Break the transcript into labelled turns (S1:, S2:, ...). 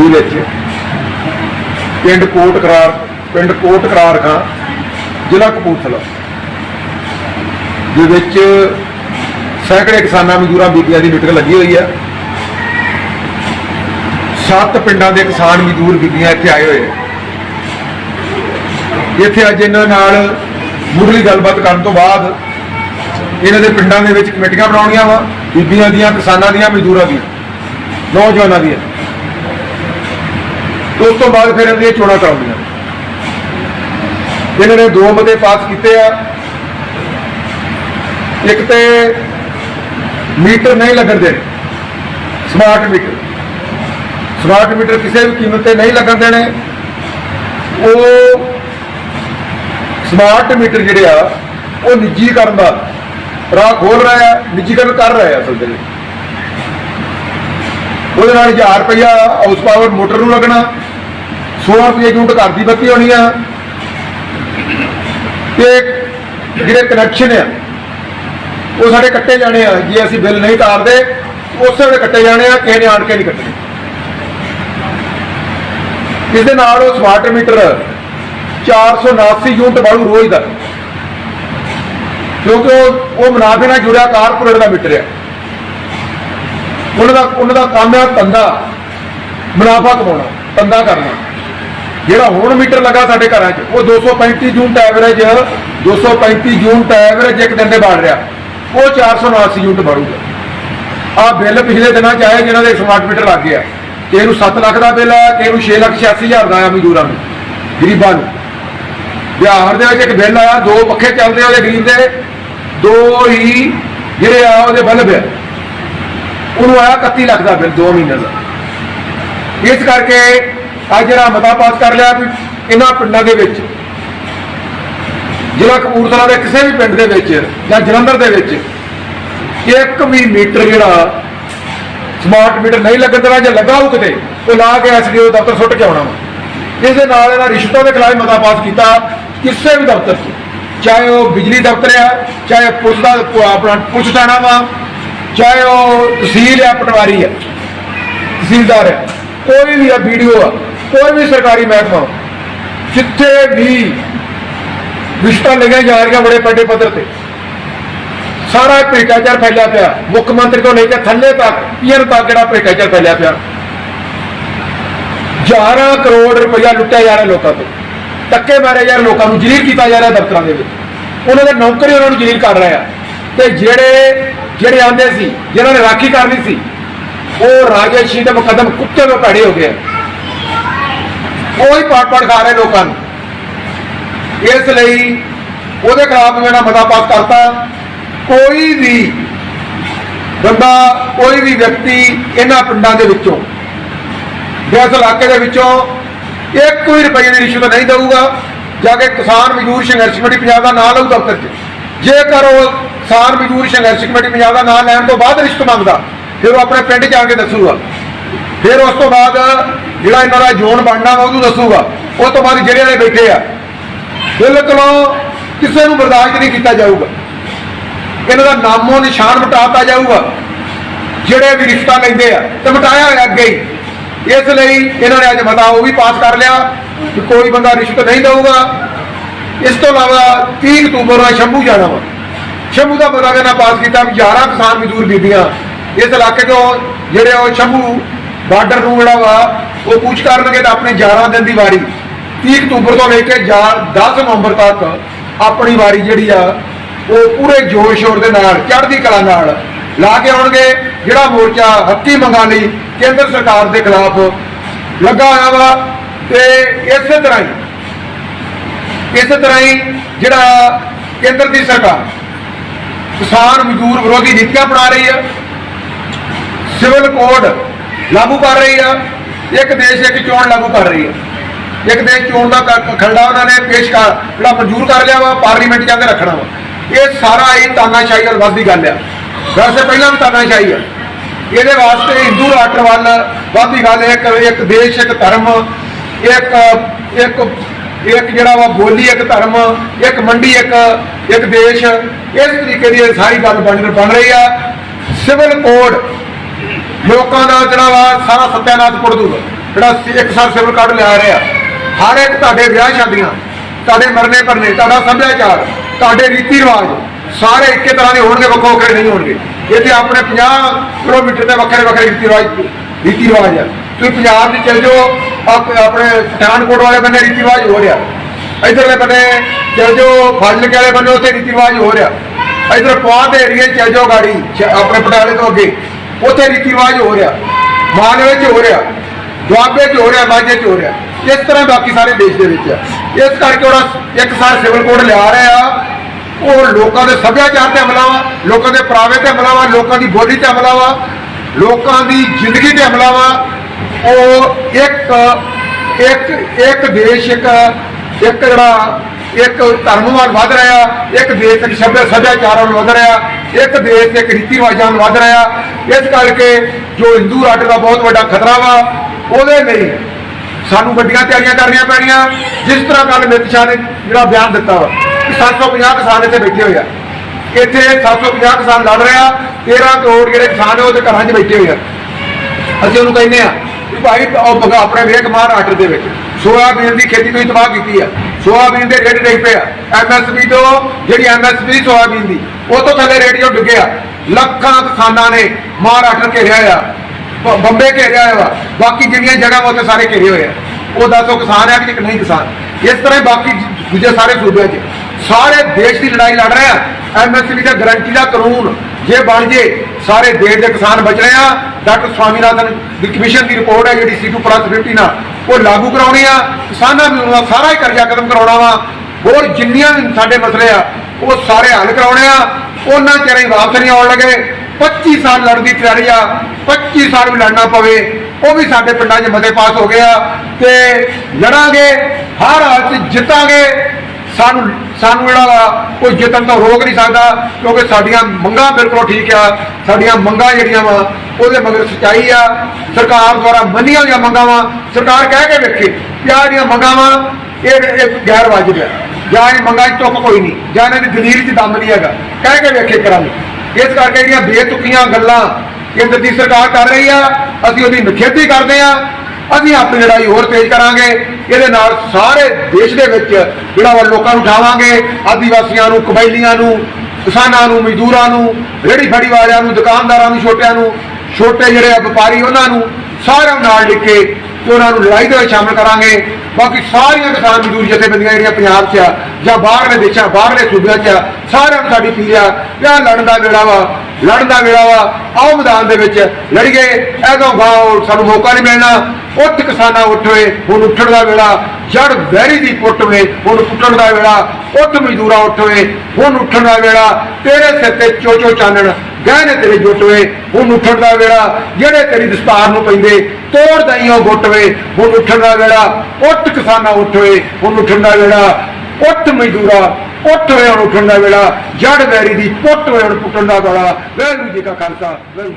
S1: ਮਜ਼ਦੂਰੀ ਵਿੱਚ। ਪਿੰਡ ਕੋਟ ਕਰਾਰ, ਪਿੰਡ ਕੋਟ ਕਰਾਰ ਖਾਂ, ਜ਼ਿਲ੍ਹਾ ਕਪੂਰਥਲਾ। ਦੇ ਵਿੱਚ ਸੈਂਕੜੇ ਕਿਸਾਨਾਂ ਮਜ਼ਦੂਰਾਂ ਬੀਬੀਆਂ ਦੀ ਮੀਟਿੰਗ ਲੱਗੀ ਹੋਈ ਹੈ। ਸੱਤ ਪਿੰਡਾਂ ਦੇ ਕਿਸਾਨ ਮਜ਼ਦੂਰ ਬੀਬੀਆਂ ਇੱਥੇ ਆਏ ਹੋਏ ਇੱਥੇ ਅੱਜ ਇਹਨਾਂ ਨਾਲ ਮੁੱਢਲੀ ਗੱਲਬਾਤ ਕਰਨ ਤੋਂ ਬਾਅਦ ਇਹਨਾਂ ਦੇ ਪਿੰਡਾਂ ਦੇ ਵਿੱਚ ਕਮੇਟੀਆਂ ਬਣਾਉਣੀਆਂ ਵਾ, ਬੀਬੀਆਂ ਦੀਆਂ, ਕਿਸਾਨਾਂ ਦੀਆਂ, ਮਜ਼ਦੂਰਾਂ ਦੀਆਂ, ਨੌਜਵਾਨਾਂ ਦੀਆਂ। ਉਸ ਤੋਂ ਬਾਅਦ ਫਿਰ ਇਹਨਾਂ ਦੀਆਂ ਚੋਣਾਂ ਕਰਾਉਂਦੀਆਂ ਇਹਨਾਂ ਨੇ ਦੋ ਮਤੇ ਪਾਸ ਕੀਤੇ ਆ। ਇੱਕ ਤੇ ਮੀਟਰ ਨਹੀਂ ਲੱਗਣ ਦੇਣੇ। Smart meter. ਸਮਾਰਟ ਮੀਟਰ ਕਿਸੇ ਵੀ ਕੀਮਤ ਤੇ ਨਹੀਂ ਲੱਗਣ ਦੇਣੇ। ਉਹ ਸਮਾਰਟ ਮੀਟਰ ਜਿਹੜੇ ਆ, ਉਹ ਨਿੱਜੀਕਰਨ ਦਾ ਰਾਹ ਖੋਲ ਰਿਹਾ ਹੈ ਨਿੱਜੀਕਰਨ ਕਰ ਰਿਹਾ ਹੈ ਅਸਲ ਦੇ ਵਿੱਚ। ਉਹਦੇ ਨਾਲ 1000 ਰੁਪਇਆ ਹਾਊਸ ਪਾਵਰ ਮੋਟਰ ਨੂੰ ਲੱਗਣਾ। 16 ਰੁਪਏ ਯੂਨਿਟ ਘਰ ਦੀ ਬੱਤੀ ਹੋਣੀ ਆ। ਤੇ ਜਿਹੜੇ ਕਨੈਕਸ਼ਨ ਆ, ਉਹ ਸਾਡੇ ਕੱਟੇ ਜਾਣੇ ਆ। ਜੇ ਅਸੀਂ ਬਿੱਲ ਨਹੀਂ ਤਾਰਦੇ, ਉਸੇ ਵੇਲੇ ਕੱਟੇ ਜਾਣੇ ਆ, ਕਿਸੇ ਨੇ ਆਣ ਕੇ ਨਹੀਂ ਕੱਟਣੇ। ਇਸ ਦੇ ਨਾਲ ਉਹ ਸਮਾਰਟ ਮੀਟਰ 479 ਯੂਨਿਟ ਵਾਲੂ ਰੋਜ਼ ਦਾ। ਕਿਉਂਕਿ ਉਹ ਮੁਨਾਫੇ ਨਾਲ ਜੁੜਿਆ ਕਾਰਪੋਰੇਟ ਦਾ ਮੀਟਰ ਆ। ਉਹਨਾਂ ਦਾ ਉਹਨਾਂ ਦਾ ਕੰਮ ਹੈ ਧੰਦਾ, ਮੁਨਾਫਾ ਕਮਾਉਣਾ, ਧੰਦਾ ਕਰਨਾ। ਜਿਹੜਾ ਹੁਣ ਮੀਟਰ ਲੱਗਾ ਸਾਡੇ ਘਰਾਂ 'ਚ, ਉਹ 235 ਯੂਨਿਟ ਐਵਰੇਜ 235 ਯੂਨਿਟ ਐਵਰੇਜ ਇੱਕ ਦਿਨ ਦੇ ਬਾੜ ਰਿਹਾ। ਉਹ 479 ਯੂਨਿਟ ਬਾੜੂਗਾ। ਆ ਬਿੱਲ ਪਿਛਲੇ ਦਿਨਾਂ 'ਚ ਆਏ ਜਿਹਨਾਂ ਦੇ ਸਮਾਰਟ ਮੀਟਰ ਲੱਗ ਗਿਆ। ਕਿਸੇ ਨੂੰ 7 ਲੱਖ ਦਾ ਬਿੱਲ ਆਇਆ ਕਿਸੇ ਨੂੰ 6 ਲੱਖ 86 ਹਜ਼ਾਰ ਦਾ ਆਇਆ ਮਜ਼ਦੂਰਾਂ ਨੂੰ, ਗਰੀਬਾਂ ਨੂੰ। ਬਿਹਾਰ ਦੇ ਵਿੱਚ ਇੱਕ ਬਿੱਲ ਆਇਆ ਦੋ ਪੱਖੇ ਚੱਲਦੇ ਆ ਉਹਦੇ ਗਰੀਬ ਦੇ, ਦੋ ਹੀ ਜਿਹੜੇ ਆ ਉਹਦੇ ਬਲਬ ਆ। ਉਹਨੂੰ ਆਇਆ 31 ਲੱਖ ਦਾ ਬਿੱਲ 2 ਮਹੀਨੇ ਦਾ। ਇਸ ਕਰਕੇ ਅੱਜ ਜਿਹੜਾ ਮਤਾ ਪਾਸ ਕਰ ਲਿਆ ਵੀ ਇਹਨਾਂ ਪਿੰਡਾਂ ਦੇ ਵਿੱਚ, ਜ਼ਿਲ੍ਹਾ ਕਪੂਰਥਲਾ ਦੇ ਕਿਸੇ ਵੀ ਪਿੰਡ ਦੇ ਵਿੱਚ ਜਾਂ ਜਲੰਧਰ ਦੇ ਵਿੱਚ ਇੱਕ ਵੀ ਮੀਟਰ ਜਿਹੜਾ ਸਮਾਰਟ ਮੀਟਰ ਨਹੀਂ ਲੱਗਣ ਦੇਣਾ ਜੇ ਲੱਗਾ ਉਹ ਕਿਤੇ, ਉਹ ਲਾ ਕੇ ਐਸਡੀਓ ਦਫ਼ਤਰ ਸੁੱਟ ਕੇ ਆਉਣਾ ਵਾ। ਇਸ ਦੇ ਨਾਲ ਇਹਨਾਂ ਰਿਸ਼ਵਤਾਂ ਦੇ ਖਿਲਾਫ ਮਤਾ ਪਾਸ ਕੀਤਾ, ਕਿਸੇ ਵੀ ਦਫ਼ਤਰ 'ਚ। ਚਾਹੇ ਉਹ ਬਿਜਲੀ ਦਫ਼ਤਰ ਆ, ਚਾਹੇ ਪੁਲਿਸ ਦਾ ਆਪਣਾ ਪੁਲਿਸ ਥਾਣਾ ਵਾ, ਚਾਹੇ ਉਹ ਤਹਿਸੀਲ ਆ, ਪਟਵਾਰੀ ਆ, ਤਹਿਸੀਲਦਾਰ ਆ, ਕੋਈ ਵੀ ਆ, ਵੀਡੀਓ ਆ ਕੋਈ ਵੀ ਸਰਕਾਰੀ ਮਹਿਕਮਾ ਜਿੱਥੇ ਵੀ ਰਿਸ਼ਤਾ ਲਿਖਿਆ ਜਾ ਰਹੀਆਂ ਬੜੇ ਵੱਡੇ ਪੱਧਰ ਤੇ, ਸਾਰਾ ਭ੍ਰਿਸ਼ਟਾਚਾਰ ਫੈਲਿਆ ਪਿਆ। ਮੁੱਖ ਮੰਤਰੀ ਤੋਂ ਲੈ ਕੇ ਥੱਲੇ ਤੱਕ, ਪੀਐਨ ਤੱਕ ਜਿਹੜਾ ਭ੍ਰਿਸ਼ਟਾਚਾਰ ਫੈਲਿਆ ਪਿਆ। 11 ਕਰੋੜ ਰੁਪਇਆ ਲੁੱਟਿਆ ਜਾ ਰਿਹਾ ਲੋਕਾਂ ਤੋਂ। ਧੱਕੇ ਮਾਰੇ ਜਾ ਰਹੇ ਲੋਕਾਂ ਨੂੰ, ਜਲੀਲ ਕੀਤਾ ਜਾ ਰਿਹਾ ਦਫ਼ਤਰਾਂ ਦੇ ਵਿੱਚ। ਉਹਨਾਂ ਦੇ ਨੌਕਰੀ ਉਹਨਾਂ ਨੂੰ ਜਲੀਲ ਕਰ ਰਿਹਾ ਤੇ ਜਿਹੜੇ ਜਿਹੜੇ ਆਂਦੇ ਸੀ, ਜਿਨ੍ਹਾਂ ਨੇ ਰਾਖੀ ਕਰਨੀ ਸੀ, ਉਹ ਰਾਜੇਸ਼ੀ ਦੇ ਮੁਕੱਦਮ ਕੁੱਤੇ ਤੋਂ ਭੜੇ ਹੋ ਗਏ ਉਹੀ ਪਾਟ ਪਾਟ ਖਾ ਰਹੇ ਲੋਕਾਂ ਨੂੰ। ਇਸ ਲਈ ਉਹਦੇ ਖਿਲਾਫ ਜਿਹੜਾ ਮਤਾ ਪਾਸ ਕਰਤਾ, ਕੋਈ ਵੀ ਬੰਦਾ, ਕੋਈ ਵੀ ਵਿਅਕਤੀ ਇਹਨਾਂ ਪਿੰਡਾਂ ਦੇ ਵਿੱਚੋਂ ਇਸ ਇਲਾਕੇ ਦੇ ਵਿੱਚੋਂ ਇੱਕ ਵੀ ਰੁਪਏ ਦੀ ਰਿਸ਼ਵਤ ਨਹੀਂ ਦੇਊਗਾ, ਜਾ ਕੇ ਕਿਸਾਨ ਮਜ਼ਦੂਰ ਸੰਘਰਸ਼ ਕਮੇਟੀ ਪੰਜਾਬ ਦਾ ਨਾਂ ਲਊ ਦਫ਼ਤਰ 'ਚ। ਜੇਕਰ ਉਹ ਕਿਸਾਨ ਮਜ਼ਦੂਰ ਸੰਘਰਸ਼ ਕਮੇਟੀ ਪੰਜਾਬ ਦਾ ਨਾਂ ਲੈਣ ਤੋਂ ਬਾਅਦ ਰਿਸ਼ਵਤ ਮੰਗਦਾ, ਫਿਰ ਉਹ ਆਪਣੇ ਪਿੰਡ 'ਚ ਆ ਕੇ ਦੱਸੂਗਾ। ਫਿਰ ਉਸ ਤੋਂ ਬਾਅਦ ਜਿਹੜਾ ਇਹਨਾਂ ਦਾ ਜ਼ੋਨ ਬਣਨਾ ਵਾ ਉਹਨੂੰ ਦੱਸੂਗਾ। ਉਸ ਤੋਂ ਬਾਅਦ ਜਿਹੜੇ ਵਾਲੇ ਬੈਠੇ ਆ, ਬਿਲਕੁਲ ਕਿਸੇ ਨੂੰ ਬਰਦਾਸ਼ਤ ਨਹੀਂ ਕੀਤਾ ਜਾਊਗਾ। ਇਹਨਾਂ ਦਾ ਨਾਮੋ ਨਿਸ਼ਾਨ ਮਿਟਾਤਾ ਜਾਊਗਾ। ਜਿਹੜੇ ਵੀ ਰਿਸ਼ਤਾ ਲੈਂਦੇ ਆ, ਤੇ ਮਿਟਾਇਆ ਹੋਇਆ ਅੱਗੇ ਹੀ। ਇਸ ਲਈ ਇਹਨਾਂ ਨੇ ਅੱਜ ਮਤਾ ਉਹ ਵੀ ਪਾਸ ਕਰ ਲਿਆ ਕਿ ਕੋਈ ਬੰਦਾ ਰਿਸ਼ਵਤ ਨਹੀਂ ਦੇਊਗਾ। ਇਸ ਤੋਂ ਇਲਾਵਾ 30 ਅਕਤੂਬਰ ਨੂੰ ਸ਼ੰਭੂ ਜਾਣਾ ਵਾ। ਸ਼ੰਭੂ ਦਾ ਮਤਾ ਇਹਨਾਂ ਪਾਸ ਕੀਤਾ ਵੀ 11 ਕਿਸਾਨ ਮਜ਼ਦੂਰ ਬੀਬੀਆਂ। ਇਸ ਇਲਾਕੇ ਤੋਂ ਜਿਹੜੇ ਉਹ ਸ਼ੰਭੂ ਬਾਰਡਰ ਨੂੰ ਜਿਹੜਾ ਵਾ ਉਹ ਕੂਚ ਕਰਨਗੇ ਤਾਂ ਆਪਣੇ 11 ਦਿਨ ਦੀ ਵਾਰੀ। 30 ਅਕਤੂਬਰ ਤੋਂ ਲੈ ਕੇ ਜਾ 10 ਨਵੰਬਰ ਤੱਕ ਆਪਣੀ ਵਾਰੀ ਜਿਹੜੀ ਆ, ਉਹ ਪੂਰੇ ਜੋਰ ਸ਼ੋਰ ਦੇ ਨਾਲ, ਚੜ੍ਹਦੀ ਕਲਾ ਨਾਲ ਲਾ ਕੇ ਆਉਣਗੇ। ਜਿਹੜਾ ਮੋਰਚਾ ਹੱਕੀ ਮੰਗਾਂ ਲਈ ਕੇਂਦਰ ਸਰਕਾਰ ਦੇ ਖਿਲਾਫ ਲੱਗਾ ਹੋਇਆ ਵਾ, ਤੇ ਇਸੇ ਤਰ੍ਹਾਂ ਹੀ ਇਸੇ ਤਰ੍ਹਾਂ ਹੀ ਜਿਹੜਾ ਕੇਂਦਰ ਦੀ ਸਰਕਾਰ ਕਿਸਾਨ ਮਜ਼ਦੂਰ ਵਿਰੋਧੀ ਨੀਤੀਆਂ ਬਣਾ ਰਹੀ ਹੈ ਸਿਵਲ ਕੋਡ ਲਾਗੂ ਕਰ ਰਹੀ ਆ ਇੱਕ ਦੇਸ਼ ਇੱਕ ਚੋਣ ਲਾਗੂ ਕਰ ਰਹੀ ਹੈ। ਇੱਕ ਦੇਸ਼ ਚੋਣ ਦਾ ਕ- ਖਰੜਾ ਉਹਨਾਂ ਨੇ ਪੇਸ਼ ਕਰ, ਜਿਹੜਾ ਮਨਜ਼ੂਰ ਕਰ ਲਿਆ ਵਾ, ਪਾਰਲੀਮੈਂਟ ਜਾ ਕੇ ਰੱਖਣਾ ਵਾ। ਇਹ ਸਾਰਾ ਇਹ ਤਾਨਾਸ਼ਾਹੀ ਨਾਲ ਵੱਧਦੀ ਗੱਲ ਆ। ਵੈਸੇ ਪਹਿਲਾਂ ਵੀ ਤਾਨਾਸ਼ਾਹੀ ਆ। ਇਹਦੇ ਵਾਸਤੇ ਹਿੰਦੂ ਰਾਸ਼ਟਰ ਵੱਲ ਵੱਧਦੀ ਗੱਲ, ਇੱਕ ਇੱਕ ਦੇਸ਼, ਇੱਕ ਧਰਮ, ਇੱਕ ਇੱਕ ਇੱਕ ਜਿਹੜਾ ਵਾ ਬੋਲੀ, ਇੱਕ ਧਰਮ, ਇੱਕ ਮੰਡੀ, ਇੱਕ ਇੱਕ ਦੇਸ਼। ਇਸ ਤਰੀਕੇ ਦੀ ਇਹ ਸਾਰੀ ਗੱਲ ਬਣ ਬਣ ਰਹੀ ਆ। ਸਿਵਲ ਕੋਡ ਲੋਕਾਂ ਦਾ ਜਿਹੜਾ ਵਾ ਸਾਰਾ ਸਤਿਆਨਾਸ਼ ਪੁੱਟ ਦੂਗਾ। ਜਿਹੜਾ ਇੱਕ ਸਾਲ ਸਿਵਲ ਕਾਰਡ ਲਿਆ ਰਿਹਾ। ਹਰ ਇੱਕ ਤੁਹਾਡੇ ਵਿਆਹ ਸ਼ਾਦੀਆਂ, ਤੁਹਾਡੇ ਮਰਨੇ ਪਰਨੇ ਤੁਹਾਡਾ ਸੱਭਿਆਚਾਰ, ਤੁਹਾਡੇ ਰੀਤੀ ਰਿਵਾਜ, ਸਾਰੇ ਇੱਕੇ ਤਰ੍ਹਾਂ ਦੇ ਹੋਣਗੇ ਵੱਖੋ ਵੱਖਰੇ ਨਹੀਂ ਹੋਣਗੇ। ਇੱਥੇ ਆਪਣੇ 50 ਕਿਲੋਮੀਟਰ ਦੇ ਵੱਖਰੇ ਵੱਖਰੇ ਰੀਤੀ ਰਿਵਾਜ ਰੀਤੀ ਰਿਵਾਜ ਆ। ਤੁਸੀਂ ਪੰਜਾਬ 'ਚ ਚਲ ਜਾਓ ਆਪਣੇ ਪਠਾਨਕੋਟ ਵਾਲੇ ਬੰਨੇ ਰੀਤੀ ਰਿਵਾਜ ਹੋ ਰਿਹਾ। ਇਧਰਲੇ ਬੰਨੇ ਚਲ ਜਾਓ, ਫਾਜ਼ਿਲਕੇ ਵਾਲੇ ਬੰਨੇ ਉੱਥੇ ਰੀਤੀ ਰਿਵਾਜ ਹੋ ਰਿਹਾ। ਇਧਰ ਪੁਆਧ ਦੇ ਏਰੀਏ ਚਲ ਜਾਓ ਗਾੜੀ, ਆਪਣੇ ਪਟਿਆਲੇ ਤੋਂ ਅੱਗੇ। ਉੱਥੇ ਰੀਤੀ ਰਿਵਾਜ ਹੋ ਰਿਹਾ। ਮਾਲਵੇ 'ਚ ਹੋ ਰਿਹਾ। ਦੁਆਬੇ 'ਚ ਹੋ ਰਿਹਾ, ਮਾਝੇ 'ਚ ਹੋ ਰਿਹਾ। ਇਸ ਤਰ੍ਹਾਂ ਬਾਕੀ ਸਾਰੇ ਦੇਸ਼ ਦੇ ਵਿੱਚ ਆ। ਇਸ ਕਰਕੇ ਉਹਦਾ ਇੱਕ ਸਾਲ ਸਿਵਲ ਕੋਡ ਲਿਆ ਰਿਹਾ ਉਹ ਲੋਕਾਂ ਦੇ ਸੱਭਿਆਚਾਰ ਤੇ ਹਮਲਾ ਵਾ, ਲੋਕਾਂ ਦੇ ਪ੍ਰਾਵੇ ਤੇ ਹਮਲਾ ਵਾ, ਲੋਕਾਂ ਦੀ ਬੋਲੀ ਤੇ ਹਮਲਾ ਵਾ, ਲੋਕਾਂ ਦੀ ਜ਼ਿੰਦਗੀ ਤੇ ਹਮਲਾ ਵਾ। ਉਹ ਇੱਕ ਇੱਕ ਇੱਕ ਦੇਸ਼, ਇੱਕ ਇੱਕ ਜਿਹੜਾ, ਇੱਕ ਧਰਮ ਵੱਲ ਵੱਧ ਰਿਹਾ, ਇੱਕ ਦੇਸ਼ ਇੱਕ ਸੱਭਿਆ ਸੱਭਿਆਚਾਰ ਵੱਲ ਵੱਧ ਰਿਹਾ। ਇੱਕ ਦੇਸ਼ ਦੇ ਇੱਕ ਰੀਤੀ ਰਿਵਾਜਾਂ ਵੱਲ ਵੱਧ ਰਿਹਾ। ਇਸ ਕਰਕੇ ਜੋ ਹਿੰਦੂ ਰਾਸ਼ਟਰ ਦਾ ਬਹੁਤ ਵੱਡਾ ਖਤਰਾ ਵਾ, ਉਹਦੇ ਲਈ ਸਾਨੂੰ ਵੱਡੀਆਂ ਤਿਆਰੀਆਂ ਕਰਨੀਆਂ ਪੈਣੀਆਂ। ਜਿਸ ਤਰ੍ਹਾਂ ਕੱਲ ਅਮਿਤ ਸ਼ਾਹ ਨੇ ਜਿਹੜਾ ਬਿਆਨ ਦਿੱਤਾ ਵਾ ਕਿ 750 ਕਿਸਾਨ ਇੱਥੇ ਬੈਠੇ ਹੋਏ ਆ। ਇੱਥੇ 750 ਕਿਸਾਨ ਲੜ ਰਿਹਾ 13 ਕਰੋੜ ਜਿਹੜੇ ਕਿਸਾਨ ਨੇ ਉਹਦੇ ਘਰਾਂ 'ਚ ਬੈਠੇ ਹੋਏ ਆ। ਅਸੀਂ ਉਹਨੂੰ ਕਹਿੰਦੇ ਆ ਵੀ ਭਾਈ, ਉਹ ਆਪਣੇ ਵੇਖ ਮਹਾਰਾਸ਼ਟਰ ਦੇ ਵਿੱਚ। ਸੋਇਆਬੀਨ ਦੀ ਖੇਤੀ ਤੁਸੀਂ ਤਬਾਹ ਕੀਤੀ ਆ। ਸੋਆਬੀਨ ਦੇ ਰੇਟ ਡਿੱਗ ਪਿਆ। ਐਮਐਸਪੀ ਤੋਂ ਜਿਹੜੀ ਐਮਐਸਪੀ ਸੋਇਆਬੀਨ ਦੀ, ਉਹ ਤੋਂ ਥੱਲੇ ਰੇਟ ਜੋ ਡਿੱਗਿਆ ਲੱਖਾਂ ਕਿਸਾਨਾਂ ਨੇ ਮਹਾਰਾਸ਼ਟਰ ਘੇਰਿਆ ਆ। ਬੰਬੇ ਘੇਰਿਆ ਹੋਇਆ ਵਾ। ਬਾਕੀ ਜਿਹੜੀਆਂ ਜਗ੍ਹਾ ਉੱਥੇ ਸਾਰੇ ਘੇਰੇ ਹੋਏ ਆ। ਉਹ ਦੱਸੋ ਕਿਸਾਨ ਹੈ ਕਿ ਨਹੀਂ ਕਿਸਾਨ? ਇਸ ਤਰ੍ਹਾਂ ਹੀ ਬਾਕੀ ਦੂਜੇ ਸਾਰੇ ਸੂਬਿਆਂ 'ਚ। ਸਾਰੇ ਦੇਸ਼ ਦੀ ਲੜਾਈ ਲੜ ਰਹੇ ਆ। ਐਮਐਸਪੀ ਦਾ ਗਰੰਟੀ ਦਾ ਕਾਨੂੰਨ ਜੇ ਬਣ ਜੇ, ਸਾਰੇ ਦੇਸ਼ ਦੇ ਕਿਸਾਨ ਬਚ ਰਹੇ ਆ। ਡਾਕਟਰ ਸਵਾਮੀਨਾਥਨ ਦੀ ਕਮਿਸ਼ਨ ਦੀ ਰਿਪੋਰਟ ਹੈ ਜਿਹੜੀ ਸੀ2 ਪਲੱਸ 50 ਨਾਲ। ਉਹ ਲਾਗੂ ਕਰਾਉਣੀ ਆ। ਕਿਸਾਨਾਂ ਨੂੰ ਸਾਰਾ ਹੀ ਕਰਜ਼ਾ ਖਤਮ ਕਰਾਉਣਾ ਵਾ। ਹੋਰ ਜਿੰਨੀਆਂ ਸਾਡੇ ਮਸਲੇ ਆ, ਉਹ ਸਾਰੇ ਹੱਲ ਕਰਾਉਣੇ ਆ। ਉਹਨਾਂ ਚਿਰ ਹੀ ਵਾਪਸ ਨਹੀਂ ਆਉਣ ਲੱਗੇ। 25 ਸਾਲ ਲੜਨ ਦੀ ਤਿਆਰੀ ਆ। 25 ਸਾਲ ਵੀ ਲੜਨਾ ਪਵੇ, ਉਹ ਵੀ ਸਾਡੇ ਪਿੰਡਾਂ 'ਚ ਮਤੇ ਪਾਸ ਹੋ ਗਿਆ ਤੇ ਲੜਾਂਗੇ, ਹਰ ਹਾਲਤ 'ਚ ਜਿੱਤਾਂਗੇ। ਸਾਨੂੰ ਸਾਨੂੰ ਜਿਹੜਾ ਵਾ, ਕੋਈ ਜਿੱਤਣ ਤੋਂ ਰੋਕ ਨਹੀਂ ਸਕਦਾ, ਕਿਉਂਕਿ ਸਾਡੀਆਂ ਮੰਗਾਂ ਬਿਲਕੁਲ ਠੀਕ ਆ। ਸਾਡੀਆਂ ਮੰਗਾਂ ਜਿਹੜੀਆਂ ਵਾ ਉਹਦੇ ਮਗਰ ਸਚਾਈ ਆ, ਸਰਕਾਰ ਦੁਆਰਾ ਮੰਨੀਆਂ ਹੋਈਆਂ ਮੰਗਾਂ ਵਾ। ਸਰਕਾਰ ਕਹਿ ਕੇ ਵੇਖੇ ਕਿ ਆਹ ਜਿਹੜੀਆਂ ਮੰਗਾਂ ਵਾ, ਇਹ ਇਹ ਗੈਰ ਵਾਜਬ ਹੈ ਜਾਂ ਇਹ ਮੰਗਾਂ 'ਚ ਤੁੱਕ ਕੋਈ ਨਹੀਂ, ਜਾਂ ਇਹਨਾਂ ਦੀ ਦਲੀਲ 'ਚ ਦਮ ਨਹੀਂ ਹੈਗਾ। ਕਹਿ ਕੇ ਵੇਖੇ ਕਰਾਂਗੇ। ਇਸ ਕਰਕੇ ਜਿਹੜੀਆਂ ਬੇਤੁਕੀਆਂ ਗੱਲਾਂ ਕੇਂਦਰ ਦੀ ਸਰਕਾਰ ਕਰ ਰਹੀ ਆ, ਅਸੀਂ ਉਹਦੀ ਨਿਖੇਧੀ ਕਰਦੇ ਆ। ਅਸੀਂ ਆਪਣੀ ਲੜਾਈ ਹੋਰ ਤੇਜ਼ ਕਰਾਂਗੇ। ਇਹਦੇ ਨਾਲ ਸਾਰੇ ਦੇਸ਼ ਦੇ ਵਿੱਚ ਜਿਹੜਾ ਵਾ ਲੋਕਾਂ ਨੂੰ ਉਠਾਵਾਂਗੇ। ਆਦੀਵਾਸੀਆਂ ਨੂੰ ਕਬਾਇਲੀਆਂ ਨੂੰ, ਕਿਸਾਨਾਂ ਨੂੰ, ਮਜ਼ਦੂਰਾਂ ਨੂੰ ਰੇੜੀ ਫੜੀ ਵਾਲਿਆਂ ਨੂੰ, ਦੁਕਾਨਦਾਰਾਂ ਨੂੰ, ਛੋਟਿਆਂ ਨੂੰ ਛੋਟੇ ਜਿਹੜੇ ਆ ਵਪਾਰੀ, ਉਹਨਾਂ ਨੂੰ ਸਾਰਿਆਂ ਨੂੰ ਨਾਲ ਲਿਖ ਕੇ ਤੇ ਉਹਨਾਂ ਨੂੰ ਲੜਾਈ ਦੇ ਵਿੱਚ ਸ਼ਾਮਲ ਕਰਾਂਗੇ। ਬਾਕੀ ਸਾਰੀਆਂ ਕਿਸਾਨ ਮਜ਼ਦੂਰ ਜਥੇਬੰਦੀਆਂ ਜਿਹੜੀਆਂ ਪੰਜਾਬ 'ਚ ਆ, ਜਾਂ ਬਾਹਰਲੇ ਦੇਸ਼ਾਂ ਬਾਹਰਲੇ ਸੂਬਿਆਂ 'ਚ ਆ, ਸਾਰਿਆਂ ਨੂੰ ਸਾਡੀ ਪੀਰ ਆ ਲੜਨ ਦਾ ਵੇਲਾ ਵਾ, ਲੜਨ ਦਾ ਵੇਲਾ ਵਾ, ਆਓ ਮੈਦਾਨ ਦੇ ਵਿੱਚ ਲੜੀਏ। ਐਦੋਂ ਗਾਓ ਸਾਨੂੰ ਮੌਕਾ ਨਹੀਂ ਮਿਲਣਾ। ਉੱਠ ਕਿਸਾਨਾਂ ਉੱਠ ਹੁਣ ਉੱਠਣ ਦਾ ਵੇਲਾ, ਜੜ ਵੈਰੀ ਦੀ ਪੁੱਟ ਵੇ ਹੁਣ ਉੱਠਣ ਦਾ ਵੇਲਾ, ਉੱਠ ਮਜ਼ਦੂਰਾ ਉੱਠ ਹੁਣ ਉੱਠਣ ਦਾ ਵੇਲਾ, ਤੇਰੇ ਸਿਰ ਤੇ ਚੋਚੋ ਚਾਨਣ। ਗਹਿਣੇ ਤੇਰੇ ਜੁਟਵੇ ਹੁਣ ਉੱਠਣ ਦਾ ਵੇਲਾ, ਜਿਹੜੇ ਤੇਰੀ ਦਸਤਾਰ ਨੂੰ ਪੈਂਦੇ, ਤੋੜ ਦਈਓ ਗੁੱਟ ਵੇ, ਹੁਣ ਉੱਠਣ ਦਾ ਵੇਲਾ, ਉੱਠ ਕਿਸਾਨਾਂ ਉੱਠਵੇ ਹੁਣ ਉੱਠਣ ਦਾ ਵੇਲਾ, ਉੱਠ ਮਜ਼ਦੂਰਾ, ਉੱਠ ਓਏ ਹੁਣ ਉੱਠਣ ਦਾ ਵੇਲਾ ਜੜ ਵੈਰੀ ਦੀ ਪੁੱਟ ਓਏ ਹੁਣ ਪੁੱਟਣ ਦਾ ਵੇਲਾ, ਵੈਰੂ ਜੀ ਕਾ ਖਾਲਸਾ, ਵੈਰੂ